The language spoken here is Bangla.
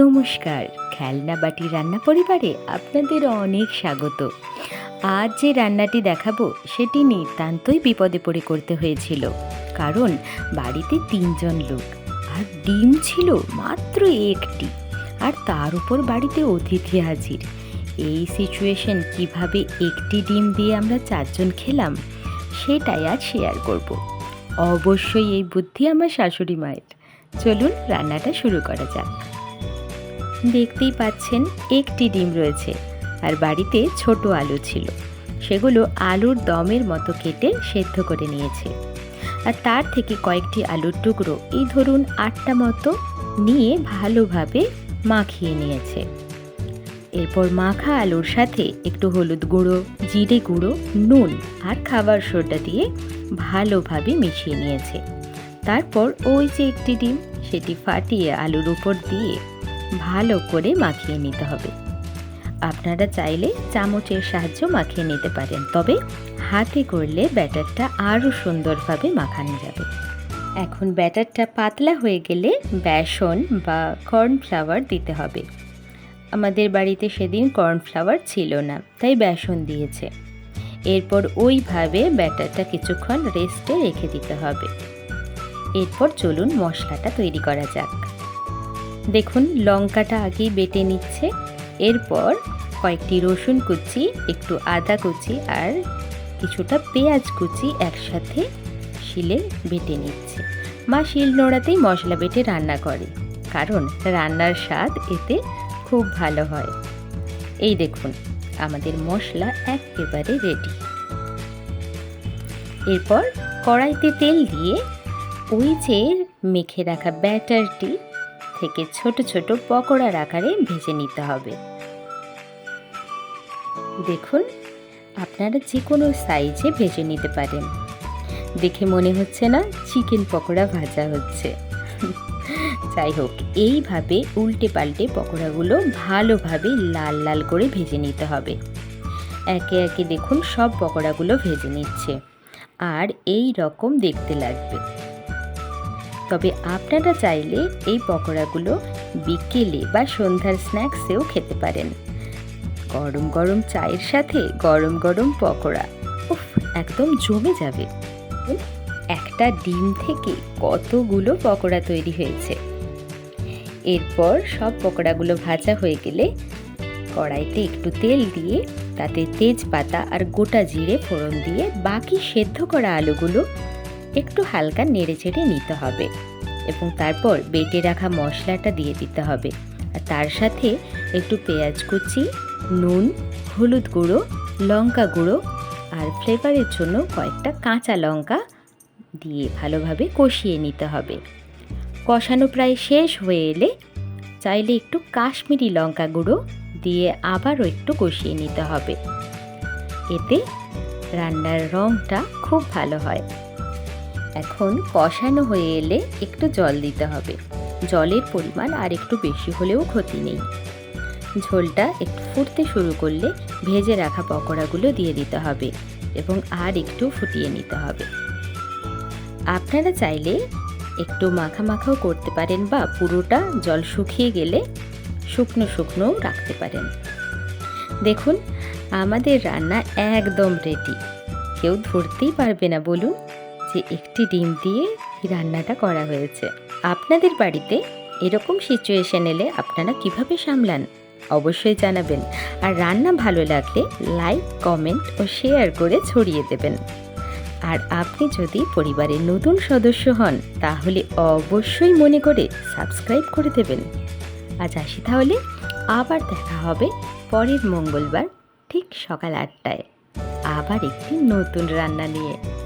নমস্কার, খেলনা বাটি রান্না পরিবারে আপনাদের অনেক স্বাগত। আজ যে রান্নাটি দেখাবো, সেটি নিতান্তই বিপদে পড়ে করতে হয়েছিল। কারণ বাড়িতে তিনজন লোক, আর ডিম ছিল মাত্র একটি, আর তার উপর বাড়িতে অতিথি হাজির। এই সিচুয়েশন কীভাবে একটি ডিম দিয়ে আমরা চারজন খেলাম, সেটাই আজ শেয়ার করব। অবশ্যই এই বুদ্ধি আমার শাশুড়ি মায়ের। চলুন রান্নাটা শুরু করা যাক। দেখতেই পাচ্ছেন একটি ডিম রয়েছে আর বাড়িতে ছোট আলু ছিল। সেগুলো আলুর দমের মতো কেটে সেদ্ধ করে নিয়েছে। আর তার থেকে কয়েকটি আলুর টুকরো এই ধরুন আটটা মতো নিয়ে ভালোভাবে মাখিয়ে নিয়েছে। এরপর মাখা আলুর সাথে একটু হলুদ গুঁড়ো, জিরে গুঁড়ো, নুন আর খাবার সোডা দিয়ে ভালোভাবে মিশিয়ে নিয়েছে। তারপর ওই যে একটি ডিম, সেটি ফাটিয়ে আলুর উপর দিয়ে ভালো করে মাখিয়ে নিতে হবে। আপনারা চাইলে চামচের সাহায্য মাখিয়ে নিতে পারেন, তবে হাতে করলে ব্যাটারটা আরও সুন্দরভাবে মাখানো যাবে। এখন ব্যাটারটা পাতলা হয়ে গেলে বেসন বা কর্নফ্লাওয়ার দিতে হবে। আমাদের বাড়িতে সেদিন কর্নফ্লাওয়ার ছিল না, তাই বেসন দিয়েছে। এরপর ওইভাবে ব্যাটারটা কিছুক্ষণ রেস্টে রেখে দিতে হবে। এরপর চলুন মশলাটা তৈরি করা যাক। দেখুন, লঙ্কাটা আগেই বেটে নিচ্ছে। এরপর কয়েকটি রসুন কুচি, একটু আদা কুচি আর কিছুটা পেঁয়াজ কুচি একসাথে শিলে বেটে নিচ্ছে। মা শিল নোড়াতেই মশলা বেটে রান্না করে, কারণ রান্নার স্বাদ এতে খুব ভালো হয়। এই দেখুন, আমাদের মশলা একেবারে রেডি এরপর কড়াইতে তেল দিয়ে ওই যে মেখে রাখা ব্যাটারটি থেকে ছোট ছোট পকোড়ার আকারে ভেজে নিতে হবে। দেখুন, আপনারা যে কোনো সাইজে ভেজে নিতে পারেন। দেখে মনে হচ্ছে না চিকেন পকোড়া ভাজা হচ্ছে। যাই হোক, এইভাবে উল্টে পাল্টে পকোড়াগুলো ভালোভাবে লাল লাল করে ভেজে নিতে হবে। একে একে দেখুন সব পকোড়াগুলো ভেজে নিচ্ছে। আর এই রকম দেখতে লাগবে। তবে আপনারা চাইলে এই পকোড়াগুলো বিকেলে বা সন্ধ্যার স্ন্যাক্সেও খেতে পারেন। গরম গরম চায়ের সাথে গরম গরম পকোড়া। উফ, একদম জমে যাবে। একটা ডিম থেকে কতগুলো পকোড়া তৈরি হয়েছে। এরপর সব পকোড়াগুলো ভাজা হয়ে গেলে কড়াইতে একটু তেল দিয়ে তাতে তেজপাতা আর গোটা জিরে ফোড়ন দিয়ে বাকি সেদ্ধ করা আলুগুলো একটু হালকা নেড়ে চেড়ে নিতে হবে এবং তারপর বেটে রাখা মশলাটা দিয়ে দিতে হবে। আর তার সাথে একটু পেঁয়াজ কুচি, নুন, হলুদ গুঁড়ো, লঙ্কা গুঁড়ো আর ফ্লেভারের জন্য কয়েকটা কাঁচা লঙ্কা দিয়ে ভালোভাবে কষিয়ে নিতে হবে। কষানো প্রায় শেষ হয়ে এলে চাইলে একটু কাশ্মীরি লঙ্কা গুঁড়ো দিয়ে আবারও একটু কষিয়ে নিতে হবে। এতে রান্নার রঙটা খুব ভালো হয়। এখন কষানো হয়ে এলে একটু জল দিতে হবে। জলের পরিমাণ আর একটু বেশি হলেও ক্ষতি নেই। ঝোলটা একটু ফুটতে শুরু করলে ভেজে রাখা পকোড়াগুলো দিয়ে দিতে হবে এবং আর একটু ফুটিয়ে নিতে হবে। আপনারা চাইলে একটু মাখা মাখাও করতে পারেন বা পুরোটা জল শুকিয়ে গেলে শুকনো শুকনোও রাখতে পারেন। দেখুন, আমাদের রান্না একদম রেডি কেউ ধরতেই পারবে না, বলুন। যে একটি ডিম দিয়ে রান্নাটা করা হয়েছে। আপনাদের বাড়িতে এরকম সিচুয়েশন এলে আপনারা কীভাবে সামলান? অবশ্যই জানাবেন। আর রান্না ভালো লাগলে লাইক কমেন্ট ও শেয়ার করে ছড়িয়ে দেবেন। আর আপনি যদি পরিবারের নতুন সদস্য হন, তাহলে অবশ্যই মনে করে সাবস্ক্রাইব করে দেবেন। আজ আসি তাহলে, আবার দেখা হবে পরের মঙ্গলবার ঠিক সকাল আটটায়। আবার একটি নতুন রান্না নিয়ে।